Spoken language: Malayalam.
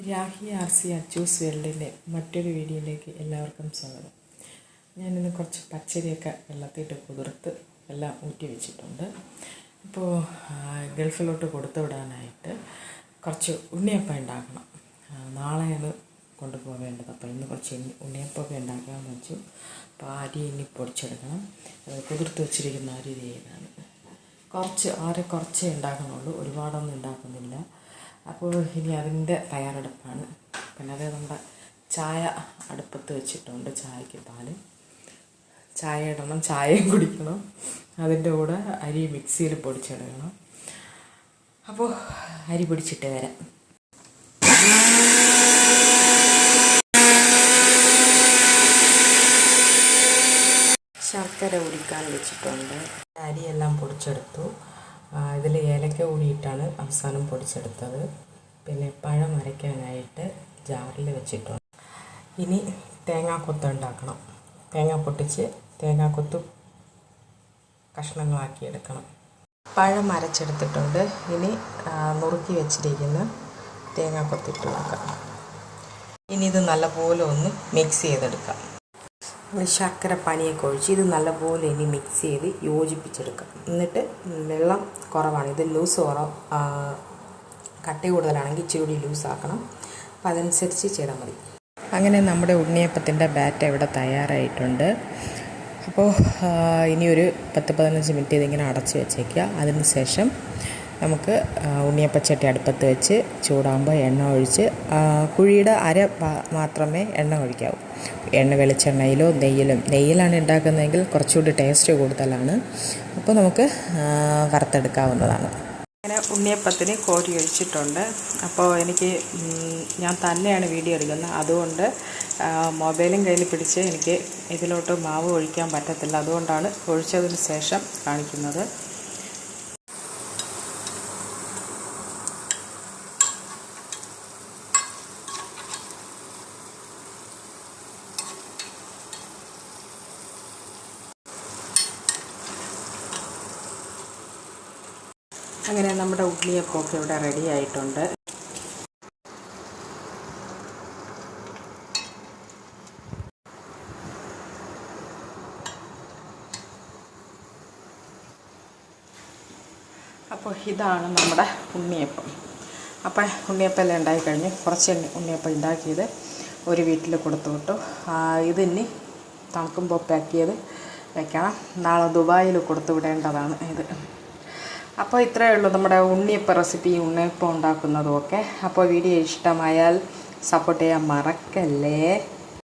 രാഹി ആർ സി അച്ചൂസ് വേൾഡിന്റെ മറ്റൊരു വീഡിയോയിലേക്ക് എല്ലാവർക്കും സ്വാഗതം. ഞാനിന്ന് കുറച്ച് പച്ചരിയൊക്കെ വെള്ളത്തിട്ട് കുതിർത്ത് എല്ലാം ഊറ്റി വെച്ചിട്ടുണ്ട്. ഇപ്പോൾ ഗൾഫിലോട്ട് കൊടുത്തു വിടാനായിട്ട് കുറച്ച് ഉണ്ണിയപ്പം ഉണ്ടാക്കണം. നാളെയാണ് കൊണ്ടുപോകേണ്ടത്. അപ്പോൾ ഇന്ന് കുറച്ച് ഉണ്ണി- ഉണ്ണിയപ്പമൊക്കെ ഉണ്ടാക്കാമെന്ന് വെച്ചു. അപ്പോൾ അരി ഇനി പൊടിച്ചെടുക്കണം. കുതിർത്ത് വെച്ചിരിക്കുന്ന അരി ഇതാണ്. കുറച്ച് ആരെ കുറച്ചേ ഉണ്ടാക്കണുള്ളൂ. ഒരുപാടൊന്നും ഉണ്ടാക്കുന്നില്ല. അപ്പോൾ ഇനി അതിന്റെ തയ്യാറെടുപ്പാണ്. പിന്നെ അതേ നമ്മുടെ ചായ അടുപ്പത്ത് വെച്ചിട്ടുണ്ട്. ചായക്ക് പാൽ ചായ ഇടണം. ചായയും കുടിക്കണം. അതിന്റെ കൂടെ അരി മിക്സിയിൽ പൊടിച്ചെടുക്കണം അപ്പോൾ അരി പൊടിച്ചിട്ട് വരാം. ശർക്കര ഉരുക്കാൻ വെച്ചിട്ടുണ്ട്. അരിയെല്ലാം പൊടിച്ചെടുത്തു. ഇതിൽ ഏലക്ക കൂടിയിട്ടാണ് അവസാനം പൊടിച്ചെടുത്തത്. പിന്നെ പഴം അരയ്ക്കാനായിട്ട് ജാറിൽ വെച്ചിട്ടുണ്ട്. ഇനി തേങ്ങാക്കൊത്ത് ഉണ്ടാക്കണം. തേങ്ങ പൊട്ടിച്ച് തേങ്ങാക്കൊത്ത് കഷ്ണങ്ങളാക്കി എടുക്കണം. പഴം അരച്ചെടുത്തിട്ടുണ്ട്. ഇനി നുറുക്കി വെച്ചിരിക്കുന്ന തേങ്ങാക്കൊത്തിട്ട് നോക്കാം ഇനി ഇത് നല്ലപോലെ ഒന്ന് മിക്സ് ചെയ്തെടുക്കാം. നമ്മൾ ശർക്കര പനിയൊക്കെ ഒഴിച്ച് ഇത് നല്ലപോലെ ഇനി മിക്സ് ചെയ്ത് യോജിപ്പിച്ചെടുക്കുക എന്നിട്ട് വെള്ളം കുറവാണ്. ഇത് ലൂസ് കുറവ് കട്ടി കൂടുതലാണെങ്കിൽ ഇച്ചിരി കൂടി ലൂസാക്കണം അപ്പം അതനുസരിച്ച് ചെയ്താൽ മതി. അങ്ങനെ നമ്മുടെ ഉണ്ണിയപ്പത്തിന്റെ ബാറ്റ് ഇവിടെ തയ്യാറായിട്ടുണ്ട്. അപ്പോൾ ഇനിയൊരു പത്ത് പതിനഞ്ച് മിനിറ്റ് ഇതിങ്ങനെ അടച്ച് വെച്ചേക്കുക. അതിന് ശേഷം നമുക്ക് ഉണ്ണിയപ്പച്ചട്ടി അടുപ്പത്ത് വെച്ച് ചൂടാകുമ്പോൾ എണ്ണ ഒഴിച്ച് കുഴിയുടെ അര മാത്രമേ എണ്ണ ഒഴിക്കാവൂ. എണ്ണ വെളിച്ചെണ്ണയിലോ നെയ്യിലും നെയ്യിലാണ് ഉണ്ടാക്കുന്നതെങ്കിൽ കുറച്ചുകൂടി ടേസ്റ്റ് കൂടുതലാണ്. അപ്പോൾ നമുക്ക് വറുത്തെടുക്കാവുന്നതാണ്. അങ്ങനെ ഉണ്ണിയപ്പത്തിന് കോരി ഒഴിച്ചിട്ടുണ്ട്. അപ്പോൾ എനിക്ക് ഞാൻ തന്നെയാണ് വീഡിയോ എടുക്കുന്നത്. അതുകൊണ്ട് മൊബൈലും കയ്യിൽ പിടിച്ച് എനിക്ക് ഇതിലോട്ട് മാവ് ഒഴിക്കാൻ പറ്റത്തില്ല. അതുകൊണ്ടാണ് ഒഴിച്ചതിന് ശേഷം കാണിക്കുന്നത്. അങ്ങനെ നമ്മുടെ ഉള്ളിയപ്പമൊക്കെ ഇവിടെ റെഡി ആയിട്ടുണ്ട്. അപ്പോൾ ഇതാണ് നമ്മുടെ ഉണ്ണിയപ്പം. അപ്പം ഉണ്ണിയപ്പം എല്ലാം ഉണ്ടായി കഴിഞ്ഞ് കുറച്ച് ഉണ്ണിയപ്പം ഉണ്ടാക്കിയത് ഒരു വീട്ടിൽ കൊടുത്തു വിട്ടു. ഇതിനി തണുക്കുമ്പോൾ പാക്ക് ചെയ്ത് വെക്കണം. നാളെ ദുബായിൽ കൊടുത്തു വിടേണ്ടതാണ് ഇത്. അപ്പോൾ ഇത്രയേ ഉള്ളൂ നമ്മുടെ ഉണ്ണിയപ്പം റെസിപ്പി ഉണ്ണിയപ്പം ഉണ്ടാക്കുന്നതും ഒക്കെ അപ്പോൾ വീഡിയോ ഇഷ്ടമായാൽ സപ്പോർട്ട് ചെയ്യാൻ മറക്കല്ലേ.